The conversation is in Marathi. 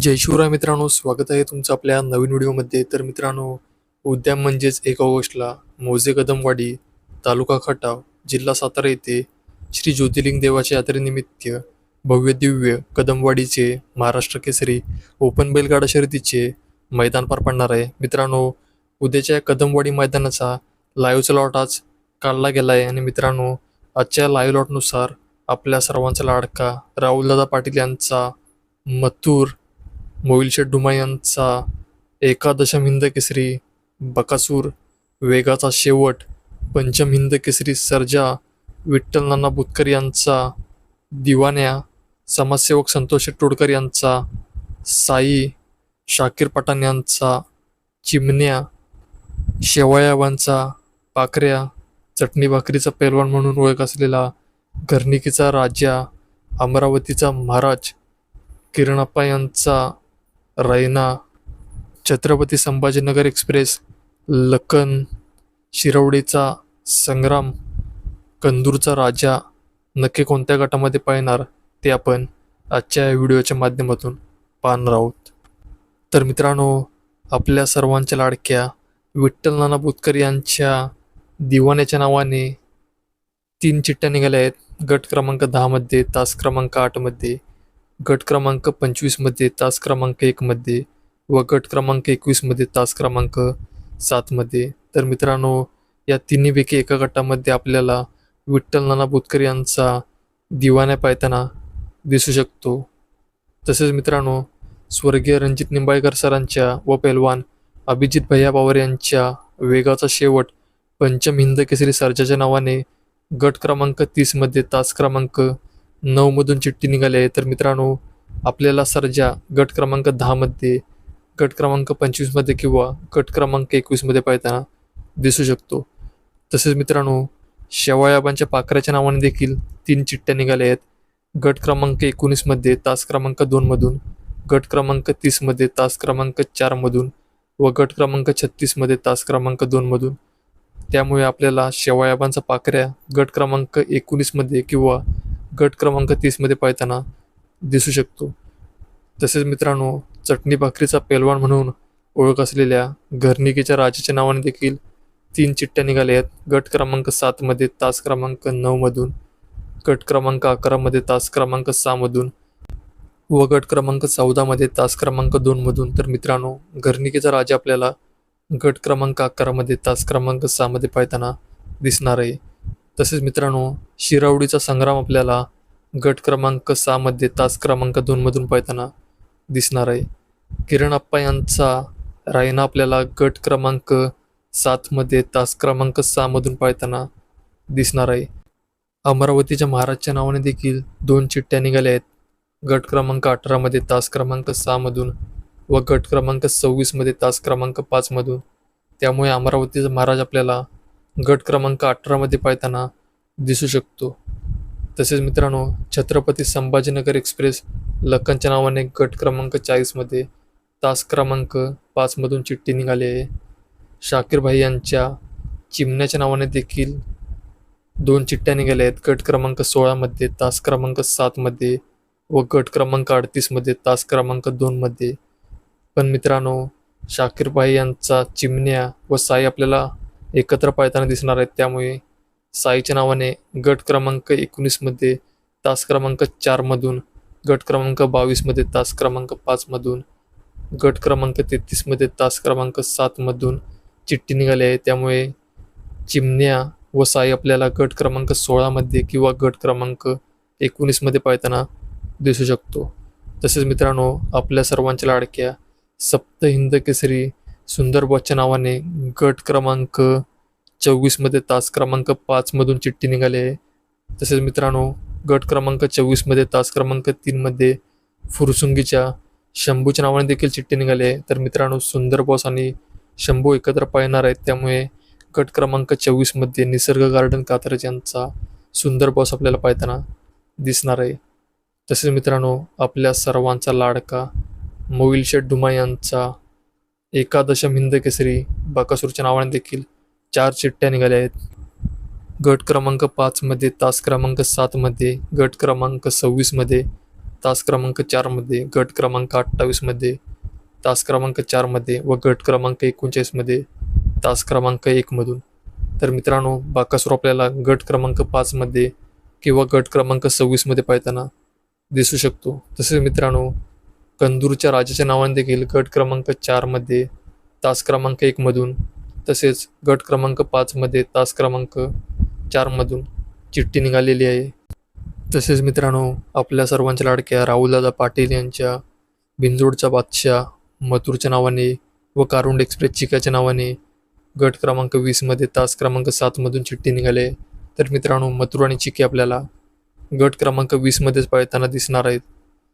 जय शिवराय मित्रांनो स्वागत आहे तुमचं आपल्या नवीन व्हिडिओमध्ये. तर मित्रांनो उद्या म्हणजेच एक ऑगस्टला मोजे कदमवाडी तालुका खटाव जिल्हा सातारा येथे श्री ज्योतिर्लिंग देवाच्या यात्रेनिमित्त भव्य दिव्य कदमवाडीचे महाराष्ट्र केसरी ओपन बैलगाडा शर्यतीचे मैदान पार पडणार आहे. मित्रांनो उद्याच्या कदमवाडी मैदानाचा लाईव्हचा लॉट आज काढला गेला आहे आणि मित्रांनो आजच्या लाईव्ह लॉटनुसार आपल्या सर्वांचा लाडका राहुलदादा पाटील यांचा मथुर मोहिलशेठ डुमा यांचा एकादशम हिंद केसरी बकासूर वेगाचा शेवट पंचम हिंद केसरी सर्जा विठ्ठल नाना बुतकर यांचा दिवाण्या समाजसेवक संतोष टोडकर यांचा साई शाकीर पठाण यांचा चिमण्या शेवयावांचा पाखऱ्या चटणी भाकरीचा पैलवान म्हणून ओळख असलेला घरणिकीचा राजा अमरावतीचा महाराज किरणप्पा यांचा रैना छत्रपती संभाजीनगर एक्सप्रेस लखन शिरवडीचा संग्राम कंदूरचा राजा नक्की कोणत्या गटामध्ये पाहणार ते आपण आजच्या या व्हिडिओच्या माध्यमातून पाहणार आहोत. तर मित्रांनो आपल्या सर्वांच्या लाडक्या विठ्ठल नाना बुतकर यांच्या दिवाण्याच्या नावाने तीन चिठ्ठ्या निघाल्या आहेत. गट क्रमांक दहामध्ये तास क्रमांक आठमध्ये गट क्रमांक पंचवीसमध्ये तास क्रमांक एकमध्ये व गट क्रमांक एकवीसमध्ये तास क्रमांक सातमध्ये तर मित्रांनो या तिन्हीपैकी एका गटामध्ये आपल्याला विठ्ठल नाना बुतकर यांचा दिवाण्या पायताना दिसू शकतो. तसेच मित्रांनो स्वर्गीय रणजित निंबाळकर सरांच्या व पैलवान अभिजित भैया पवार यांच्या वेगाचा शेवट पंचम हिंद केसरी सर्जाच्या नावाने गट क्रमांक तीसमध्ये तास क्रमांक नऊमधून चिठ्ठी निघाली आहे. तर मित्रांनो आपल्याला सर्जा गट क्रमांक दहामध्ये गट क्रमांक पंचवीसमध्ये किंवा गट क्रमांक एकवीसमध्ये पाहताना दिसू शकतो. तसेच मित्रांनो शेवाळाबांच्या पाखराच्या नावाने देखील तीन चिठ्ठ्या निघाल्या आहेत. गट क्रमांक एकोणीसमध्ये तास क्रमांक दोनमधून गट क्रमांक तीसमध्ये तास क्रमांक चारमधून व गट क्रमांक छत्तीसमध्ये तास क्रमांक दोनमधून त्यामुळे आपल्याला शेवाळाबांचा पाखऱ्या गट क्रमांक एकोणीसमध्ये किंवा गट क्रमांक तीसमध्ये पाहताना दिसू शकतो. तसेच मित्रांनो चटणी भाकरीचा पेलवान म्हणून ओळख असलेल्या घरनिकीच्या राजाच्या नावाने देखील तीन चिठ्ठ्या निघाल्या आहेत. गट क्रमांक सातमध्ये तास क्रमांक नऊमधून गट क्रमांक अकरामध्ये तास क्रमांक सहामधून व गट क्रमांक चौदामध्ये तास क्रमांक दोनमधून तर मित्रांनो घरनिकेचा राजा आपल्याला गट क्रमांक अकरामध्ये तास क्रमांक सहामध्ये पाहताना दिसणार आहे. तसेच मित्रांनो शिरावडीचा संग्राम आपल्याला गट क्रमांक सहामध्ये तास क्रमांक दोनमधून पाहताना दिसणार आहे. किरण आप्पा यांचा रायना आपल्याला गट क्रमांक सातमध्ये तास क्रमांक सहामधून पाळताना दिसणार आहे. अमरावतीच्या महाराजच्या नावाने देखील दोन चिठ्ठ्या निघाल्या आहेत. गट क्रमांक अठरामध्ये तास क्रमांक सहामधून व गट क्रमांक सव्वीसमध्ये तास क्रमांक पाचमधून त्यामुळे अमरावतीचा महाराज आपल्याला गट क्रमांक अठरामध्ये पाहताना दिसू शकतो. तसेच मित्रांनो छत्रपती संभाजीनगर एक्सप्रेस लखनच्या नावाने गट क्रमांक चाळीसमध्ये तास क्रमांक पाचमधून चिठ्ठी निघाली आहे. शाकीरभाई यांच्या चिमण्याच्या नावाने देखील दोन चिठ्ठ्या निघाल्या आहेत. गट क्रमांक सोळामध्ये तास क्रमांक सातमध्ये व गट क्रमांक अडतीसमध्ये तास क्रमांक दोनमध्ये पण मित्रांनो शाकीरभाई यांचा चिमण्या व साई आपल्याला एकत्र पाळताना दिसणार आहेत. त्यामुळे साईच्या नावाने गट क्रमांक एकोणीसमध्ये तास क्रमांक चारमधून गट क्रमांक बावीसमध्ये तास क्रमांक पाचमधून गट क्रमांक तेहतीसमध्ये तास क्रमांक सातमधून चिठ्ठी निघाली आहे. त्यामुळे चिमण्या व साई आपल्याला गट क्रमांक सोळामध्ये किंवा गट क्रमांक एकोणीसमध्ये पाळताना दिसू शकतो. तसेच मित्रांनो आपल्या सर्वांच्या लाडक्या सप्त हिंद केसरी सुंदर बॉसच्या नावाने गट क्रमांक चोवीसमध्ये तास क्रमांक पाचमधून चिठ्ठी निघाली आहे. तसेच मित्रांनो गट क्रमांक चोवीसमध्ये तास क्रमांक तीनमध्ये फुरसुंगीच्या शंभूच्या नावाने देखील चिठ्ठी निघाली आहे. तर मित्रांनो सुंदर बॉस आणि शंभू एकत्र पाळणार आहेत. त्यामुळे गट क्रमांक चोवीसमध्ये निसर्ग गार्डन कात्रज यांचा सुंदर बॉस आपल्याला पाहताना दिसणार आहे. तसेच मित्रांनो आपल्या सर्वांचा लाडका मोविल शेठ डुमा यांचा एकादशम हिंद केसरी बाकासूरच्या नावाने देखील चार चिठ्ठ्या निघाल्या आहेत. गट क्रमांक पाचमध्ये तास क्रमांक सातमध्ये गट क्रमांक सव्वीसमध्ये तास क्रमांक चारमध्ये गट क्रमांक अठ्ठावीसमध्ये तास क्रमांक चारमध्ये व गट क्रमांक एकोणचाळीसमध्ये तास क्रमांक एकमधून तर मित्रांनो बाकासूर आपल्याला गट क्रमांक पाचमध्ये किंवा गट क्रमांक सव्वीसमध्ये पाहताना दिसू शकतो. तसेच मित्रांनो कंदूरच्या राजाच्या नावाने देखील गट क्रमांक चारमध्ये तास क्रमांक एकमधून तसेच गट क्रमांक पाचमध्ये तास क्रमांक चारमधून चिठ्ठी निघालेली आहे. तसेच मित्रांनो आपल्या सर्वांच्या लाडक्या राहुलदादा पाटील यांच्या बिंजोडचा बादशाह मथुरच्या नावाने व कारुंड एक्सप्रेस चिकाच्या नावाने गट क्रमांक वीसमध्ये तास क्रमांक सातमधून चिठ्ठी निघाले तर मित्रांनो मथुर आणि चिके आपल्याला गट क्रमांक वीसमध्येच पळताना दिसणार आहेत.